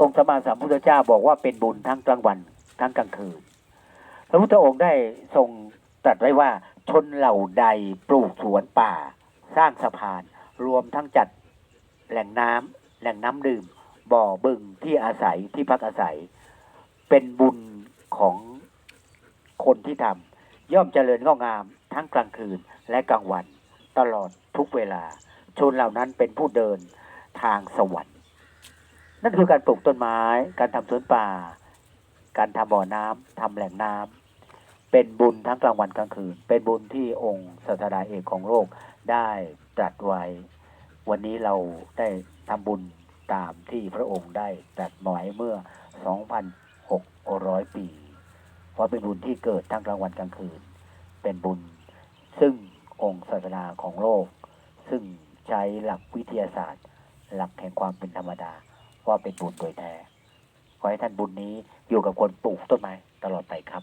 องค์สมมาสัมพุทธเจ้าบอกว่าเป็นบุญทั้งกลางวันทั้งกลางคืน พระพุทธองค์ได้ทรงตรัสไว้ว่าชนเหล่าใดปลูกสวนป่า สร้างสะพาน รวมทั้งจัดแหล่งน้ำแหล่งน้ำดื่ม บ่อบึงที่อาศัยที่พักอาศัย เป็นบุญของคนที่ทำย่อมเจริญงอกงามทั้งกลางคืนและกลางวัน ตลอดทุกเวลา ชนเหล่านั้นเป็นผู้เดินทางสวรรค์ นั่นคือการปลูกต้นไม้ การทำสวนป่า การทำบ่อน้ำทำแหล่งน้ำเป็นบุญทั้งกลางวันกลางคืน เป็นบุญที่องค์ศาสดาเอกของโลกได้ตรัสไว้ วันนี้เราได้ทำบุญตามที่พระองค์ได้ตรัสไว้เมื่อ 2,600 ปี เพราะเป็นบุญที่เกิดทั้งกลางวันกลางคืน เป็นบุญ ซึ่งองค์ศาสนาของโลก ซึ่งใช้หลักวิทยาศาสตร์ หลักแห่งความเป็นธรรมดา ว่าเป็นบุญโดยแท้ขอให้ท่านบุญนี้อยู่กับคนปลูกต้นไม้ตลอดไปครับ